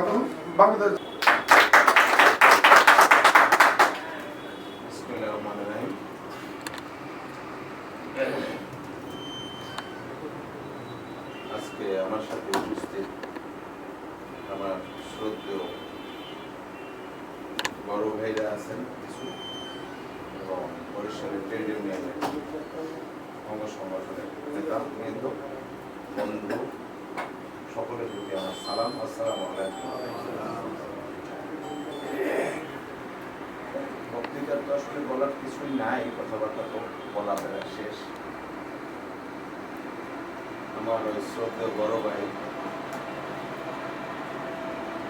এবং বাংলাদেশ আজকে আমার সাথে বড় ভাইরা আছেন কিছু, এবং বরিশালের ট্রেড ইউনিয়নের অঙ্গ সংগঠনের বন্ধু সকলের প্রতি আমার সালাম, আসসালামু বক্তৃতার তো আসলে বলার কিছুই নাই, কথাবার্তা তো বলা প্রায় শেষ। আমার ওই শ্রদ্ধেয় বড় ভাই।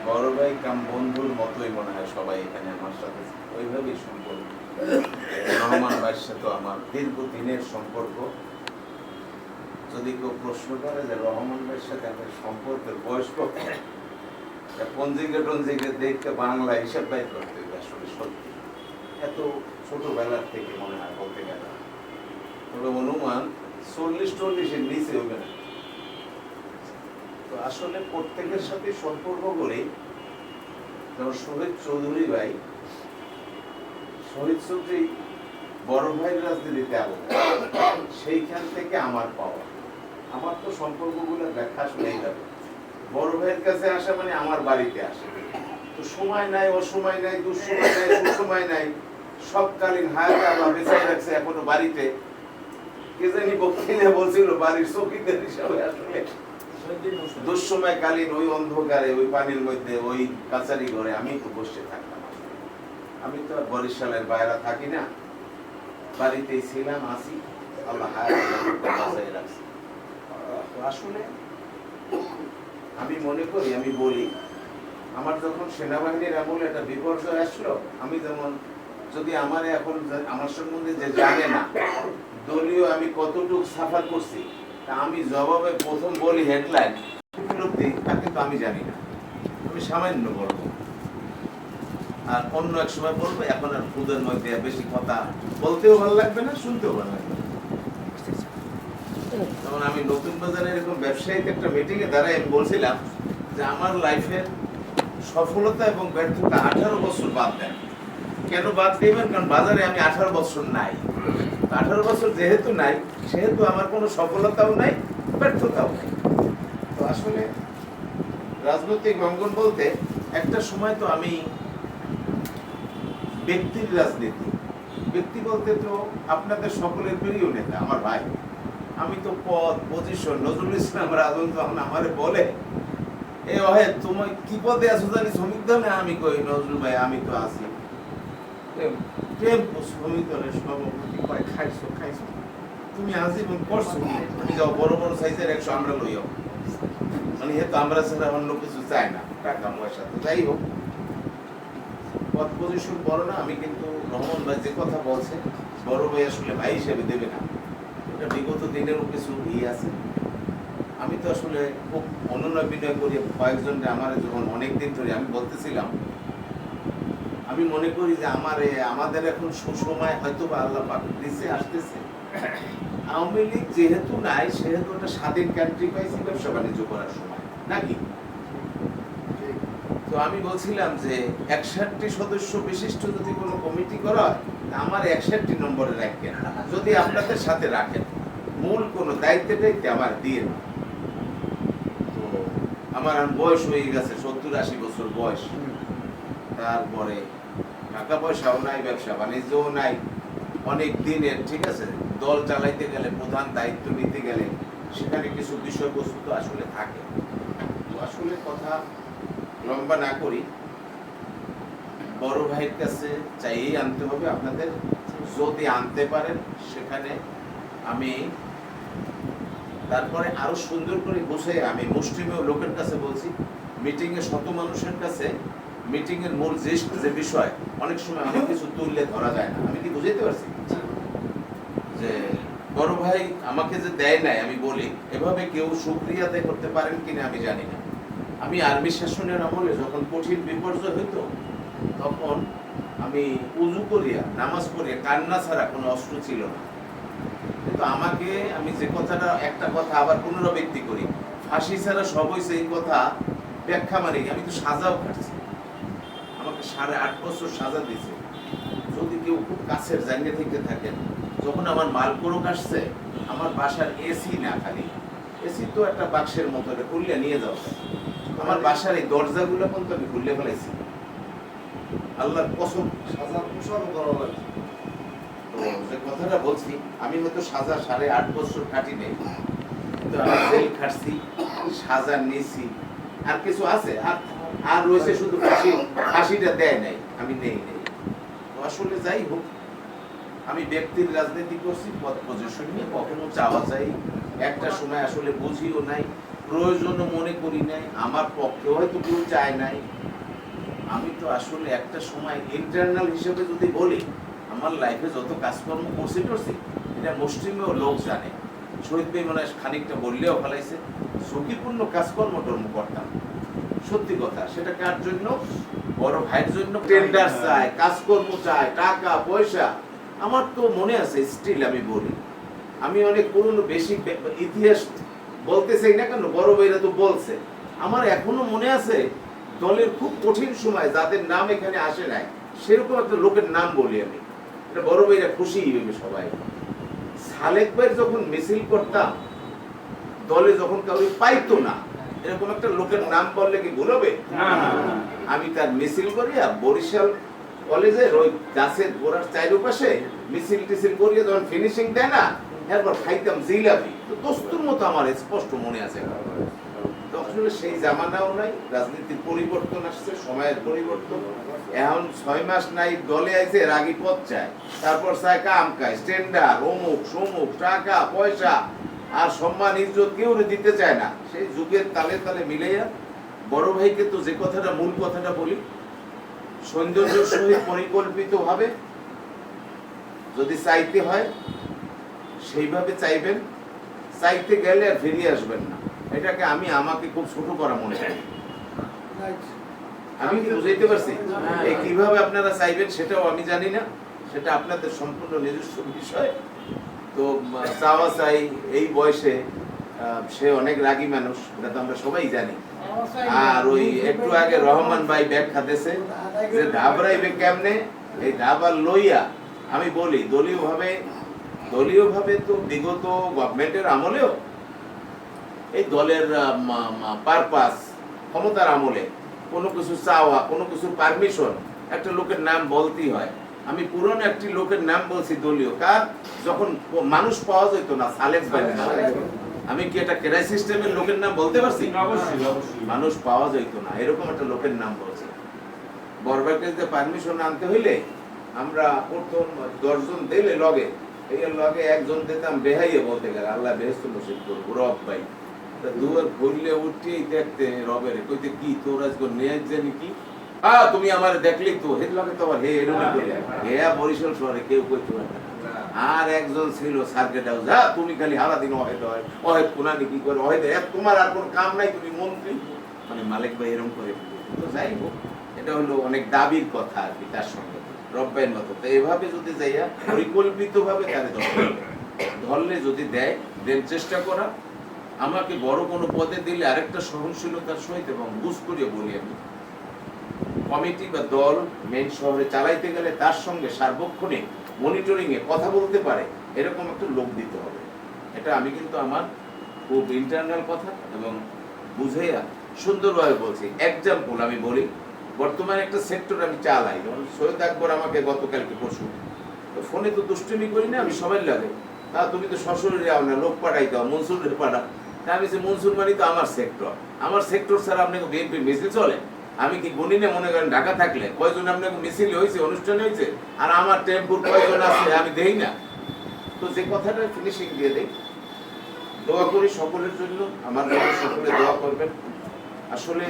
বড় ভাই কাম বন্ধুর মতোই মনে হয় সবাই এখানে আমার সাথে। ওইভাবেই সম্পর্ক। রহমান ভাইয়ের সাথে আমার দীর্ঘদিনের সম্পর্ক। যদি কেউ প্রশ্ন করে যে রহমান ভাইয়ের সাথে আমার সম্পর্কের বয়স কত পঞ্জিকা টঞ্জিকা দেখতে বাংলা হিসাব বাই করতে আসলে সত্যি? এত ছোটবেলার থেকে মনে হয় বলতে গেলে। তবে অনুমান? চল্লিশ চল্লিশের নিচে হবে না। তো আসলে প্রত্যেকের সাথে সম্পর্ক করে যেমন শহীদ চৌধুরী ভাই, শহীদ চৌধুরী বড় ভাইয়ের রাজনীতিতে আবদ্ধ। সেইখান থেকে আমার পাওয়া। আমার তো সম্পর্কগুলো ব্যাখ্যা শুনেই যাবে। বড় ভাইয়ের কাছে আসা মানে আমার বাড়িতে আসে। তো সময় নাই, অসময় নাই, দুঃসময় নাই সুসময় নাই। সবকালীন হায়াত রাখছে, এখনও বাড়িতে। কে জানি বলছিল, বাড়ির চৌকিদার হিসাবে আসলে ওই অন্ধকারে, ওই পানির মধ্যে, ওই কাছারি ঘরে আমি তো বসে থাকতাম। আমি তো বরিশালের বাইরে থাকি না। বাড়িতেই ছিলাম, আসি। আল্লাহ রাখছে। আসলে আমি মনে করি, আমি বলি, আমার যখন সেনাবাহিনীর আমলে একটা বিপর্যয় আসলো আমি যেমন, যদি আমার এখন আমার সম্বন্ধে যে জানে না, দলীয় আমি কতটুকু সাফার করছি, তা আমি জবাবে প্রথম বলি হেডলাইন উপলব্ধি তা কিন্তু আমি জানি না। আমি সামান্য বলব। আর অন্য এক সময় বলব, এখন আর খুদের মধ্যে বেশি কথা বলতেও ভালো লাগবে না, শুনতেও ভালো লাগবে তখন আমি নতুন এরকম ব্যবসায়িক একটা মিটিং এ আমি বলছিলাম যে আমার লাইফের সফলতা এবং ব্যর্থতা আঠারো বছর বাদ দেন। কেন বাদ দেবেন? কারণ বাজারে আমি আঠারো বছর নাই। আঠারো বছর যেহেতু নাই, সেহেতু আমার কোনো সফলতাও নাই, ব্যর্থতাও নাই। তো আসলে রাজনৈতিক অঙ্গন বলতে একটা সময় তো আমি ব্যক্তির রাজনীতি। ব্যক্তি বলতে তো আপনাদের সকলের প্রিয় নেতা, আমার ভাই। আমি তো পদ পজিশন নজরুল ইসলাম, রাজন যখন আমারে বলে, এ অহে, তুমি কি পদে আছো জানি, শ্রমিক দলে? আমি কই, নজরুল ভাই, আমি তো আছি। প্রেম শ্রমিক দলের সভাপতি কয়, খাইছো খাইছো। তুমি আজীবন করছ তুমি যাও, বড় বড় সাইজের একশো আমরা লইও মানে হেতু আমরা ছাড়া অন্য কিছু চাই না, টাকা, পয়সা তো যাই হোক। পদ পজিশন বড় না, আমি কিন্তু রহমান ভাই যে কথা বলছে, বড় ভাই আসলে ভাই হিসেবে দেবে না। এটা বিগত দিনেরও কিছু ইয়ে আছে। আমি তো আসলে খুব অনুনয় বিনয় করি, কয়েকজনকে আমার যখন অনেক দিন ধরে আমি বলতেছিলাম, আমি মনে করি যে আমার, আমাদের এখন সুসময় হয়তো বা আল্লাহ পাক দিছে আসতেছে। আওয়ামী লীগ যেহেতু নাই, সেহেতু একটা স্বাধীন কান্ট্রি পাইছি ব্যবসা বাণিজ্য করার সময়, নাকি? তো আমি বলছিলাম যে একষট্টি সদস্য বিশিষ্ট যদি কোনো কমিটি করা হয় আমার একষট্টি নম্বরে রাখেন। যদি আপনাদের সাথে রাখেন মূল কোনো দায়িত্ব দায়িত্ব আমার দিয়ে না তো আমার বয়স হয়ে গেছে সত্তর আশি বছর বয়স। তারপরে টাকা পয়সাও নাই ব্যবসা বাণিজ্যও নাই। অনেক দিনের ঠিক আছে দল চালাইতে গেলে প্রধান দায়িত্ব নিতে গেলে সেখানে কিছু বিষয়বস্তু তো আসলে থাকে। তো আসলে কথা লম্বা না করি বড় ভাইয়ের কাছে চাইয়েই আনতে হবে, আপনাদের যদি আনতে পারেন, সেখানে আমি তারপরে আরও সুন্দর করে বসে আমি মুষ্টিমেয় লোকের কাছে বলছি মিটিং এ শত মানুষের কাছে মিটিং এর মূল যে যে বিষয়, অনেক সময় অনেক কিছু তুললে ধরা যায় না। আমি কি বুঝাইতে পারছি? যে বড় ভাই আমাকে যে দেয় নাই, আমি বলি, এভাবে কেউ সুক্রিয়া আদায় করতে পারেন কিনা আমি জানি না। আমি আর্মি শাসনের আমলে যখন কঠিন বিপর্যয় হইতো তখন আমি উজু করিয়া, নামাজ পড়িয়া কান্না ছাড়া কোনো অস্ত্র ছিল না। কিন্তু আমাকে আমি যে কথাটা, একটা কথা আবার পুনরাবৃত্তি করি। ফাঁসি ছাড়া সব হইছে এই কথা ব্যাখ্যা কি? আমি তো সাজাও কাটছি আমাকে সাড়ে আট বছর সাজা দিয়েছে। যদি কেউ খুব কাছের জায়গা থেকে থাকেন, যখন আমার মাল করুক আসছে, আমার বাসার এসি না খালি এসি তো একটা বাক্সের মতো খুললে নিয়ে যাওয়া আমার বাসার এই দরজাগুলো কিন্তু আমি খুললে ফেলাইছি। আল্লাহর কসম পোশাকও করা লাগে। যে কথাটা বলছি আমি হয়তো সাজা সাড়ে আট বছর কাটি নেই। কিন্তু আমি জেল খাটছি সাজা নিয়েছি আর কিছু আছে আর আর রয়েছে শুধু ফাঁসি ফাঁসিটা দেয় নাই আমি নেই নেই। আসলে যাই হোক আমি ব্যক্তির রাজনীতি করছি পদ পজিশন নিয়ে কখনো চাওয়া চাই একটা সময় আসলে বুঝিও নাই প্রয়োজনও মনে করি নাই আমার পক্ষে হয়তো কেউ চায় নাই। আমি তো আসলে একটা সময় ইন্টারনাল হিসেবে যদি বলি আমার লাইফে যত কাজকর্ম করছি টরছি এটা মুসলিমেও লোক জানে। শহীদ ভাই মনে হয় খানিকটা বললেও ফেলাইছে ঝুঁকিপূর্ণ কাজকর্ম টর্ম করতাম। সত্যি কথা সেটা কার জন্য? বড় ভাইয়ের জন্য টেন্ডার চায় কাজকর্ম চায় টাকা পয়সা। আমার তো মনে আছে স্টিল আমি বলি আমি অনেক পুরনো বেশি ইতিহাস বলতে চাই না কেন বড় ভাইরা তো বলছে। আমার এখনও মনে আছে দলের খুব কঠিন সময় যাদের নাম এখানে আসে নাই সেরকম একটা লোকের নাম বলি আমি। এটা বড় ভাইরা খুশি হইবে সবাই। সালেক ভাইয়ের যখন মিছিল করতাম দলে যখন কাউকে পাইতো না এরকম একটা লোকের নাম বললে কি ভুল হবে। আমি তার মিছিল করিয়া বরিশাল কলেজের ওই গাছের গোড়ার চারিপাশে মিছিল টিছিল করিয়া যখন ফিনিশিং দেয় না এরপর খাইতাম জিলাপি। তো দস্তুর মতো আমার স্পষ্ট মনে আছে। আসলে সেই জামানাও নাই, রাজনীতির পরিবর্তন আসছে, সময়ের পরিবর্তন। এখন ছয় মাস নাই, দলে আইছে রাগি পথ চায়। তারপর চায় কাম খায় স্ট্যান্ডার অমুক, সমুক, টাকা, পয়সা, আর সম্মান, ইজ্জত কেউ দিতে চায় না। সেই যুগের তালে তালে মিলাইয়া, বড় ভাইকে তো যে কথাটা, মূল কথাটা বলি, সৌন্দর্য সহিত পরিকল্পিত ভাবে যদি চাইতে হয়, সেইভাবে চাইবেন, চাইতে গেলে আর ফিরিয়ে আসবেন না। এটাকে আমি আমাকে খুব ছোট করা মনে করি। আমি কি বুঝাইতে পারছি? এই কীভাবে আপনারা চাইবেন সেটাও আমি জানি না। সেটা আপনাদের সম্পূর্ণ নিজস্ব বিষয়। তো চাওয়া চাই এই বয়সে সে অনেক রাগী মানুষ এটা তো আমরা সবাই জানি। আর ওই একটু আগে রহমান ভাই ব্যাখ্যা দিয়েছে যে ধাবরাইবে কেমনে? এই ধাবার লইয়া আমি বলি দলীয় ভাবে দলীয় ভাবে তো বিগত গভর্নমেন্টের আমলেও এই দলের পারপাস ক্ষমতার আমলে কোনো কিছু চাওয়া কোনো কিছু পারমিশন একটা লোকের নাম বলতেই হয়। আমি পুরনো একটি লোকের নাম বলছি দলীয় কার যখন মানুষ পাওয়া যেত না সালেক ভাই আমি কি এটা কেরাই সিস্টেমের লোকের নাম বলতে পারছি? মানুষ পাওয়া যাইতো না এরকম একটা লোকের নাম বলছে। বরবাকে পারমিশন আনতে হইলে আমরা প্রথম দশজন দিলে লগে এই লগে একজন দিতাম বেহাইয়ে বলতে গেলে আল্লাহ বেহেস্ত নসিব করব রব ভাই। দুয়ার উঠতেই দেখতে রবের। কইতে কি তোর আজকে জানি কি? তুমি আমার দেখলি তো হের লগে তো হে এরকম করে। হে বরিশাল শহরে কেউ কইতে পারে না। আর একজন ছিল সার্কেট হাউস। হ্যাঁ তুমি খালি হারা দিন অহেদ হয় অহেদ কোনানি কি করে অহেদ তোমার আর কোনো কাম নাই তুমি মন্ত্রী? মানে মালিক ভাই এরকম করে তো যাই হোক এটা হলো অনেক দাবির কথা আর কি তার সঙ্গে। রব্বাইয়ের মতো। তো এভাবে যদি যাইয়া পরিকল্পিত ভাবে তারে ধরলে যদি দেয় দেন চেষ্টা করা। আমাকে বড় কোনো পদে দিলে আরেকটা সহনশীলতার সহিত এবং বুঝ করিয়ে বলি আমি। কমিটি বা দল মেন শহরে চালাইতে গেলে তার সঙ্গে সার্বক্ষণিক মনিটরিং এ কথা বলতে পারে, এরকম একটা লোক দিতে হবে। এটা আমি কিন্তু আমার খুব ইন্টারনাল কথা এবং বুঝাইয়া সুন্দরভাবে বলছি। এক্সাম্পল আমি বলি, বর্তমানে একটা সেক্টর আমি চালাই। যেমন সৈয়দ আকবর আমাকে গতকালকে পরশু, তো ফোনে তো দুষ্টুমি করি না, আমি সবাই লাগে। তা তুমি তো শ্বশুরে যাও না, লোক পাঠাই দাও, মনসুরের পাঠা তা আমি যে মনসুর মানে তো আমার সেক্টর আমার সেক্টর ছাড়া আপনাকে বিএনপি মিছিল চলে। আমি কি গণিনে মনে করেন ঢাকা থাকলে কয়জন আপনাকে মিছিল হয়েছে, অনুষ্ঠান হয়েছে? আর আমার টেম্পুর কয়জন আছে, আমি দেই না। তো যে কথাটা ফিনিশিং দিয়ে দেই, দোয়া করি সকলের জন্য, আমার সকলে দোয়া করবেন। আসলে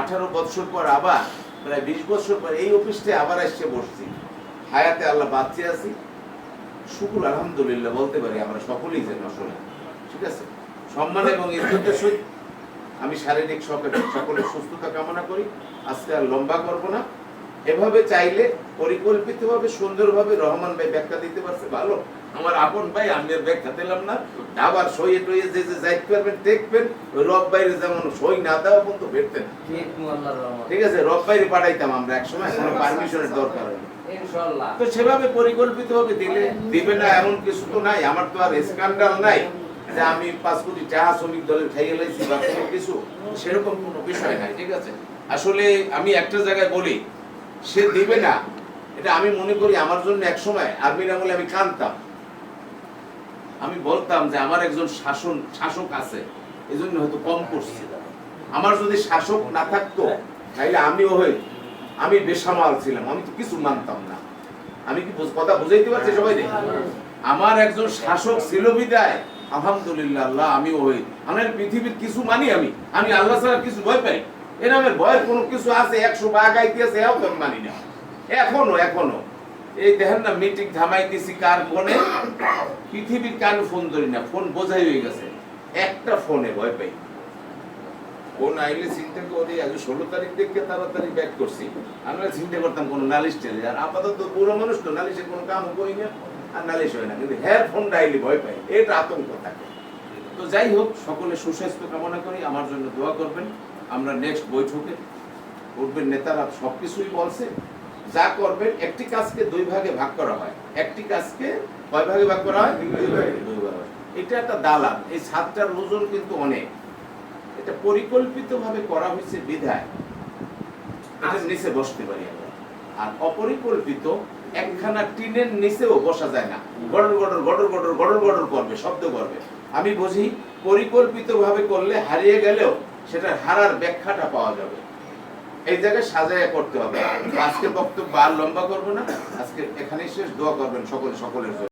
আঠারো বছর পর আবার, প্রায় বিশ বছর পর এই অফিসে আবার এসে বসছি। হায়াতে আল্লাহ বাঁচিয়ে আছি। শুকুর আলহামদুলিল্লাহ বলতে পারি আমরা সকলেই যেন আসলে। ঠিক আছে? সম্মান এবং ইজ্জতের সহিত আমি শারীরিক সকলে সকলের সুস্থতা কামনা করি। আজকে আর লম্বা করব না। এভাবে চাইলে পরিকল্পিতভাবে সুন্দরভাবে রহমান ভাই ব্যাখ্যা দিতে পারছে। ভালো? আমার আপন ভাই আমি আর ব্যাখ্যা দিলাম না। আবার সইয়ে টইয়ে যে যে যাইতে পারবেন দেখবেন রব বাইরে যেমন সই না দেওয়া পর্যন্ত ভেটতেন ঠিক আছে রব বাইরে পাঠাইতাম আমরা একসময় কোনো পারমিশনের দরকার হয় ইনশাআল্লাহ। তো সেভাবে পরিকল্পিত ভাবে দিলে দিবে না এমন কিছু তো নাই। আমার তো আর স্ক্যান্ডাল নাই। যে আমি পাঁচ কোটি টাকা শ্রমিক দলের খাইয়ে লাইছি বা কোনো কিছু সেরকম কোনো বিষয় নাই ঠিক আছে? আসলে আমি একটা জায়গায় বলি সে দিবে না। এটা আমি মনে করি আমার জন্য এক সময় আর্মির আমলে আমি কানতাম। আমি বলতাম যে আমার একজন শাসন শাসক আছে এই জন্য হয়তো কম করছি। আমার যদি শাসক না থাকতো তাইলে আমিও হই আমি বেসামাল ছিলাম আমি তো কিছু মানতাম না। আমি কি কথা বুঝাইতে পারছি সবাই? আমার একজন শাসক ছিল বিদায় আলহামদুলিল্লাহ, আল্লাহ আমি আমার পৃথিবীর কিছু মানি আমি। আমি আল্লাহ ছাড়া কিছু ভয় পাই। এর নামের ভয়ের কোনো কিছু আছে? একশো এও আমি মানি না। এখনও এখনও। এই দেখেন না, মিটিং কার ফোনে? পৃথিবীর কার ফোন ধরি না। ফোন বোঝাই হয়ে গেছে। একটা ফোনে ভয় পাই। ফোন আইলে চিন্তা করি আজ ষোলো তারিখ দেখে তাড়াতাড়ি ব্যাক করছি। আমরা চিন্তা করতাম কোনো নালিশ টেলে আর আপাতত পুরো মানুষ তো নালিশের কোনো কাম করি না। নালিশ হয় না কিন্তু হ্যাঁ ফোন ডাইলি ভয় পাই এটা আতঙ্ক থাকে। তো যাই হোক সকলে সুস্বাস্থ্য কামনা করি আমার জন্য দোয়া করবেন। আমরা নেক্সট বৈঠকে উঠবেন নেতারা সবকিছুই বলছে। যা করবেন একটি কাজকে দুই ভাগে ভাগ করা হয়। একটি কাজকে কয় ভাগে ভাগ করা হয়? দুই ভাগে। দুই ভাগে। এটা একটা দালান এই সাতটার ওজন কিন্তু অনেক। এটা পরিকল্পিত ভাবে করা হয়েছে বিধায়। এটার নিচে বসতে পারি আমরা। আর অপরিকল্পিত একখানা টিনের নিচেও বসা যায় না। গড়র গড়র গড়র গড়র গড়র গড়র করবে, শব্দ করবে। আমি বুঝি পরিকল্পিত ভাবে করলে হারিয়ে গেলেও সেটার হারার ব্যাখ্যাটা পাওয়া যাবে। এই জায়গায় সাজায় করতে হবে। আজকে বক্তব্য আর লম্বা করব না। আজকে এখানেই শেষ। দোয়া করবেন সকল, সকলের জন্য।